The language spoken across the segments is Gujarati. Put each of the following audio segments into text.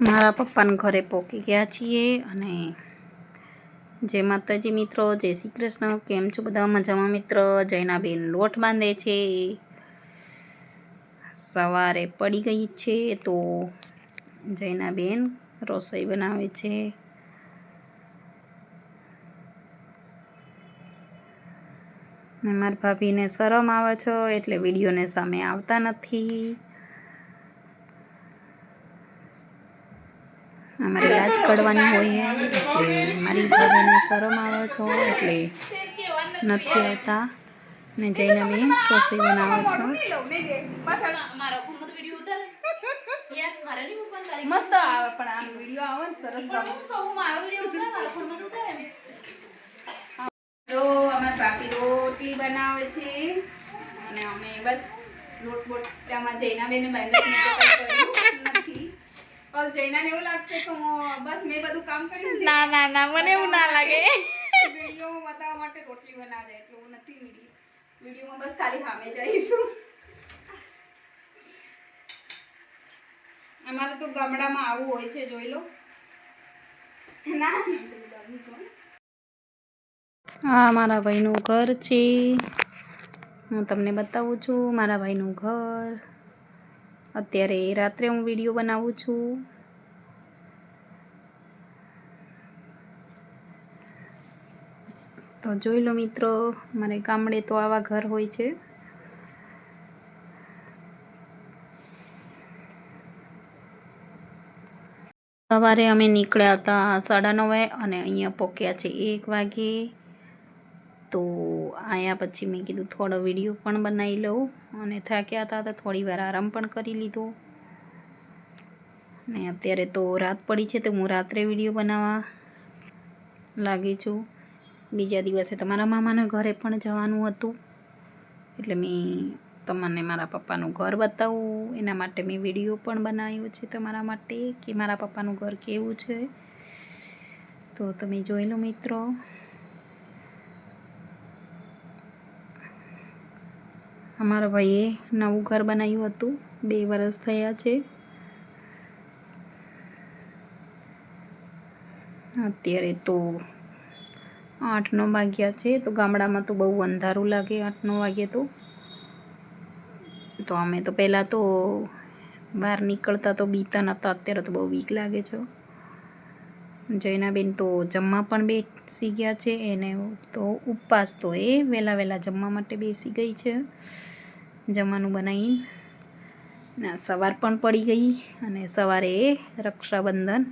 મારા પપ્પાને ઘરે પહોંચી ગયા છીએ અને જય માતાજી મિત્રો, જય શ્રી કૃષ્ણ. કેમ છો બધા? મજામાં મિત્ર? જૈનાબેન લોટ બાંધે છે. સવારે પડી ગઈ છે તો જૈનાબેન રસોઈ બનાવે છે. મારા ભાભીને શરમ આવે છો, એટલે વિડીયોને સામે આવતા નથી. કાઢવાની હોય એટલે મારી ભાભીને શરમ આવે છો એટલે નથી આવતા. ને જઈને બેન રસોઈ બનાવે છો મસ્ત આવે પણ આમ વીડિયો આવે ને સરસ તો અમાર પાપી રોટલી બનાવે છે. અને અમે બસ લોટ બોટ આમાં જૈના બેને મહેનત પણ જૈનાને એવું લાગશે કે હું બસ મેં બધું કામ કર્યું ના ના ના મને એવું ના લાગે. વિડીયોમાં બતાવવા માટે રોટલી બનાવે છે હું નથી વીડિયો વિડીયોમાં બસ ખાલી સામે જઈશું. અમારે તો ગામડામાં આવું હોય છે જોઈ લો. આ મારા ભાઈનું ઘર છે. હું તમને બતાવું છું મારા ભાઈનું ઘર. અત્યારે રાત્રે હું વીડિયો બનાવું છું. તો જોઈ લો મિત્રો, મારે ગામડે તો આવા ઘર હોય છે. સવારે અમે નીકળ્યા હતા સાડા નવે અને અહીંયા પહોંચ્યા છે એક વાગે. તો આયા પછી મેં કીધું થોડો વીડિયો પણ બનાવી લઉં અને થાક્યા હતા તો થોડી વાર આરામ પણ કરી લીધો. ને અત્યારે તો રાત પડી છે તો હું રાત્રે વીડિયો બનાવવા લાગી છું. બીજા દિવસે તમારા મામાના ઘરે પણ જવાનું હતું. એટલે મેં તમને મારા પપ્પાનું ઘર બતાવું. એના માટે મેં વીડિયો પણ બનાવ્યો છે તમારા માટે કે મારા પપ્પાનું ઘર કેવું છે. તો તમે જોઈ લો મિત્રો. અમારા ભાઈએ નવું ઘર બનાવ્યું હતું. બે વર્ષ થયા છે. અત્યારે તો આઠ નવ વાગ્યા છે, તો ગામડામાં તો બહુ અંધારું લાગે આઠ નવ વાગે તો. તો અમે તો પહેલાં તો બહાર નીકળતા તો બીતા નહોતા અત્યારે તો બહુ બીક લાગે છે. જૈનાબેન તો જમવા પણ બેસી ગયા છે, એને તો ઉપવાસ તો એ વહેલા વહેલા જમવા માટે બેસી ગઈ છે, જમવાનું બનાવીને. ના સવાર પણ પડી ગઈ અને સવારે રક્ષાબંધન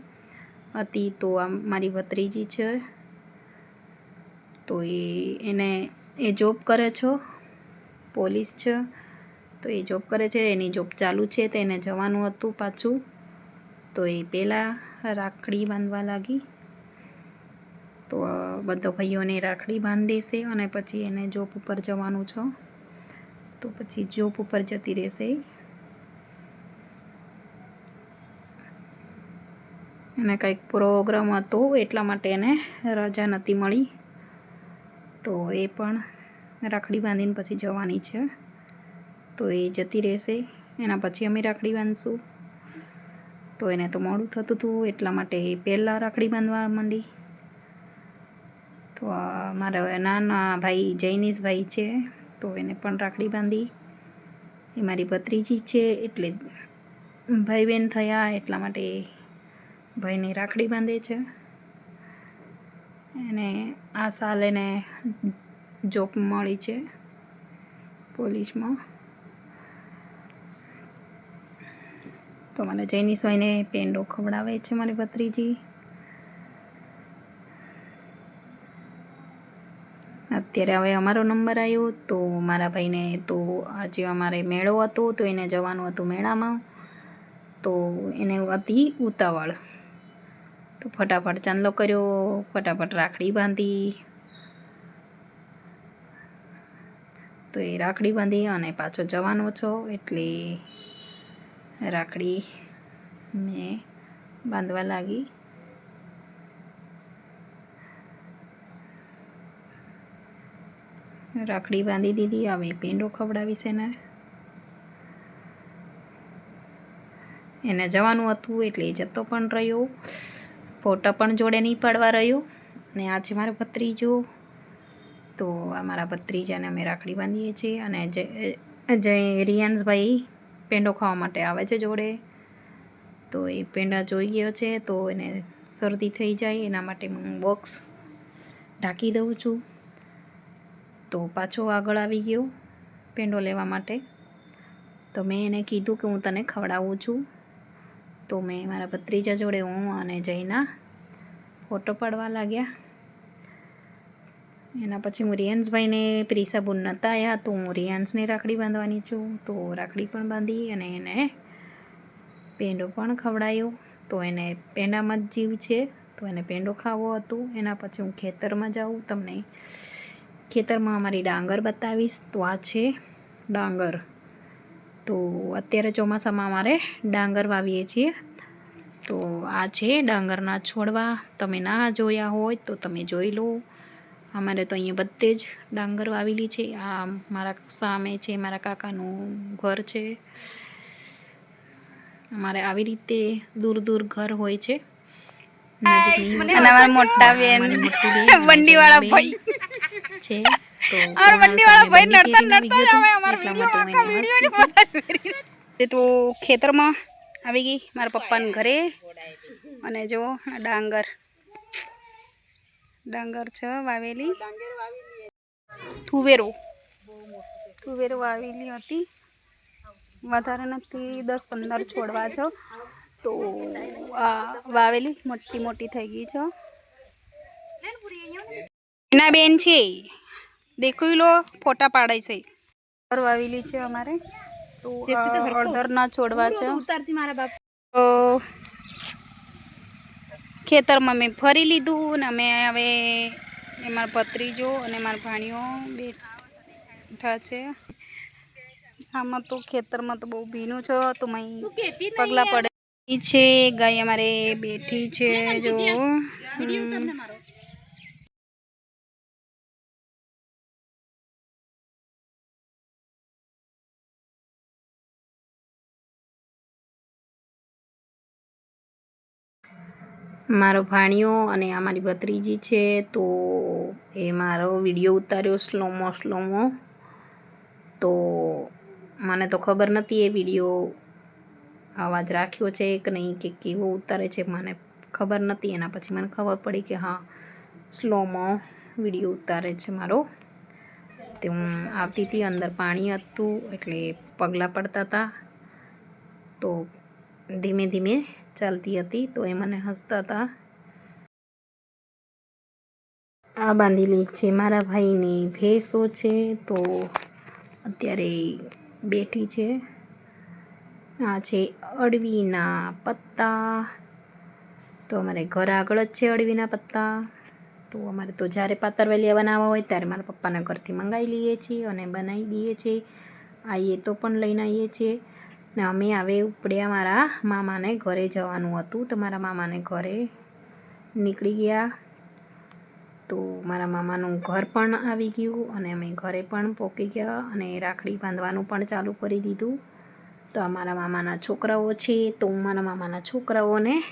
હતી, તો આ મારી ભત્રીજી છે. તો એ એને, એ જોબ કરે છો પોલીસ છે. તો એ જોબ કરે છે, એની જોબ ચાલુ છે, તો એને જવાનું હતું પાછું. તો એ પહેલાં રાખડી બાંધવા લાગી. તો બધા ભાઈઓને રાખડી બાંધી દેશે અને પછી એને જોબ ઉપર જવાનું છે. તો પછી જોબ ઉપર જતી રહેશે. એને કંઈક પ્રોગ્રામ હતો, એટલા માટે એને રજા નથી મળી. તો એ પણ રાખડી બાંધીને પછી જવાની છે. તો એ જતી રહેશે. એના પછી અમે રાખડી બાંધશું. તો એને તો મોડું થતું હતું, એટલા માટે એ પહેલાં રાખડી બાંધવા માંડી. તો મારા નાના ભાઈ જૈનિશભાઈ છે, તો એને પણ રાખડી બાંધી. એ મારી ભત્રીજી છે, એટલે ભાઈ બહેન થયા, એટલા માટે ભાઈને રાખડી બાંધે છે. એને આ સાલ એને જોબ મળી છે પોલીસમાં. તો મને જૈનીશ ભાઈને પેંડો ખવડાવે છે મારી ભત્રીજી. અત્યારે હવે અમારો નંબર આવ્યો તો મારા ભાઈને તો આજે અમારે મેળો હતો તો એને જવાનું હતું મેળામાં. તો એને હતી ઉતાવળ તો ફટાફટ ચાંદલો કર્યો, ફટાફટ રાખડી બાંધી. તો એ રાખડી બાંધી અને પાછો જવાનો છો એટલે રાખડી મેં બાંધવા લાગી. રાખડી બાંધી દીધી, હવે પેંડો ખવડાવીશ એને. એને જવાનું હતું એટલે જતો પણ રહ્યો. ફોટો પણ જોડે નહીં પાડવા રહ્યો. અને આ છે મારો ભત્રીજો. તો આ મારા ભત્રીજાને અમે રાખડી બાંધીએ છીએ અને જય જય રિયાન્સભાઈ પેંડો ખાવા માટે આવે છે જોડે. તો એ પેંડા જોઈ ગયો છે તો એને શરદી થઈ જાય, એના માટે હું બોક્સ ઢાંકી દઉં છું. તો પાછો આગળ આવી ગયો પેંડો લેવા માટે. તો મેં એને કીધું કે હું તને ખવડાવું છું. તો મેં મારા ભત્રીજા જોડે હું અને જઈના ફોટો પાડવા લાગ્યા. એના પછી હું રિયાન્સભાઈને પ્રિસાબુન નહોતા આવ્યા તો હું રિયાન્સને રાખડી બાંધવાની છું. તો રાખડી પણ બાંધી અને એને પેંડો પણ ખવડાયો. તો એને પેંડામાં જ જીવ છે. તો એને પેંડો ખાવો હતો. એના પછી હું ખેતરમાં જાઉં. તમને ખેતરમાં અમારી ડાંગર બતાવીશ. તો આ છે ડાંગર. તો અત્યારે ચોમાસામાં અમારે ડાંગર વાવીએ છીએ. તો આ છે ડાંગરના છોડવા. તમે ના જોયા હોય તો તમે જોઈ લો. અમારે તો અહીંયા બધે જ ડાંગર વાવેલી છે. આ મારા સામે છે મારા કાકાનું ઘર છે. અમારે આવી રીતે દૂર દૂર ઘર હોય છે. મોટા બેન બંડીવાળા ભાઈ. છે. તો मंडी वाला भाई नड़ता नड़ता અમારા માટે હું એને વીડિયો હસતી હતી. તે તો ખેતરમાં આવી ગઈ મારા પપ્પાના ઘરે. અને જો ડાંગર. ડાંગર છે વાવેલી. થુવેરો થુવેરો વાવેલી હતી. વધારે નથી દસ પંદર છોડવા છો. તો આ વાવેલી મોટી મોટી થઈ ગઈ છે. એના બેન છે. દેખી લો ફોટા પાડે છે. ઘર વાવેલી છે અમારે. તો આ અડધરના છોડવા છે. ઉતારતી મારા બાપ. તો ખેતરમાં મેં ફરી લીધું ને અમે હવે મારા ભત્રીજો અને મારા ભાણીઓ બેઠા છે. આમાં તો ખેતરમાં તો બહુ ભીનું છે તો મય પગલા પડે. છે ગાય અમારે બેઠી છે જો. મારો ભાણિયો અને આ મારી ભત્રીજી છે, તો એ મારો વીડિયો ઉતાર્યો સ્લોમો સ્લોમો તો મને તો ખબર નથી એ વીડિયો અવાજ રાખ્યો છે કે નહીં, કે કેવો ઉતારે છે, મને ખબર નથી. એના પછી મને ખબર પડી કે હા સ્લોમો વીડિયો ઉતારે છે મારો. તે હું આવતી હતી, અંદર પાણી હતું, એટલે પગલાં પડતા હતા. તો ધીમે ધીમે ચાલતી હતી તો એ મને હસતા હતા. આ બાંધેલી છે, મારા ભાઈની ભેંસો છે તો અત્યારે બેઠી છે. આ છે અડવીના પત્તા. તો અમારે ઘર આગળ જ છે અડવીના પત્તા. તો અમારે તો જ્યારે પાતરવેલિયા બનાવવા હોય ત્યારે મારા પપ્પાના ઘરથી મંગાવી લઈએ છીએ અને બનાવી દઈએ છીએ. આવીએ તો પણ લઈને આવીએ છીએ. ને અમે હવે ઉપડ્યા મારા મામાને ઘરે જવાનું હતું. તો મારા મામાને ઘરે નીકળી ગયા. તો મારા મામાનું ઘર પણ આવી ગયું અને અમે ઘરે પણ પહોંચી ગયા અને રાખડી બાંધવાનું પણ ચાલુ કરી દીધું. તો આ મારા મામાના છોકરાઓ છે તો હું મારા મામાના છોકરાઓને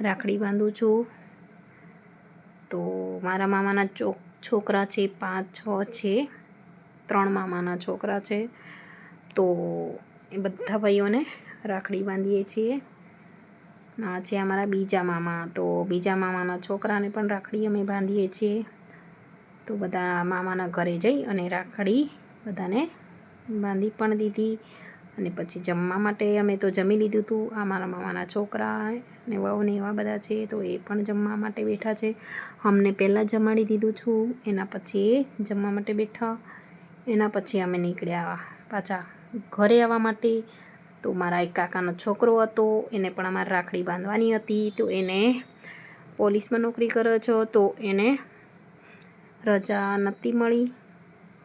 રાખડી બાંધું છું. તો મારા મામાના ચો છોકરા છે પાંચ, છ છે. ત્રણ મામાના છોકરા છે. તો એ બધા ભાઈઓને રાખડી બાંધીએ છીએ. આ છે અમારા બીજા મામા. તો બીજા મામાના છોકરાને પણ રાખડી અમે બાંધીએ છીએ. તો બધા મામાના ઘરે જઈ અને રાખડી બધાને બાંધી પણ દીધી. અને પછી જમવા માટે અમે તો જમી લીધું હતું આ મારા મામાના છોકરા ને વહુ ને એવા બધા છે. તો એ પણ જમવા માટે બેઠા છે. અમને પહેલાં જમાડી દીધું છું. એના પછી જમવા માટે બેઠા. એના પછી અમે નીકળ્યા પાછા. ઘરે આવવા માટે, તો મારા એક કાકાનો છોકરો હતો, એને પણ અમારે રાખડી બાંધવાની હતી, તો એને પોલીસમાં નોકરી કરે છે, તો એને રજા નહોતી મળી.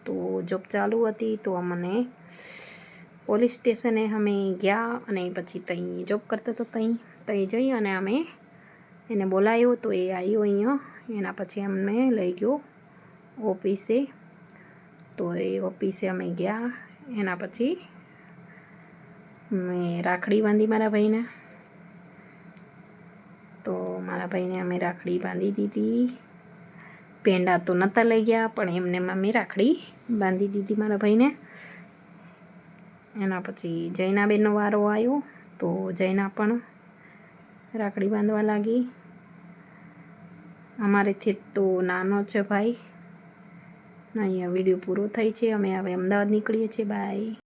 તો જોબ ચાલુ હતી, તો અમને પોલીસ સ્ટેશને અમે ગયા અને પછી ત્યાં જોબ કરતો હતો ત્યાં ત્યાં જઈ અને અમે એને બોલાવ્યો તો એ આવ્યો અહીંયા. એના પછી અમને લઈ ગયો ઓફિસે. તો એ ઓફિસે અમે ગયા એના પછી મેં રાખડી બાંધી મારા ભાઈને. તો મારા ભાઈને અમે રાખડી બાંધી દીધી. પેંડા તો નહોતા લઈ ગયા, પણ એમને મેં રાખડી બાંધી દીધી મારા ભાઈને. એના પછી જૈનાબેનનો વારો આવ્યો, તો જૈના પણ રાખડી બાંધવા લાગી. અમારેથી તો નાનો છે ભાઈ. અહીંયા વીડિયો પૂરો થઈ છે. અમે હવે અમદાવાદ નીકળીએ છીએ. બાય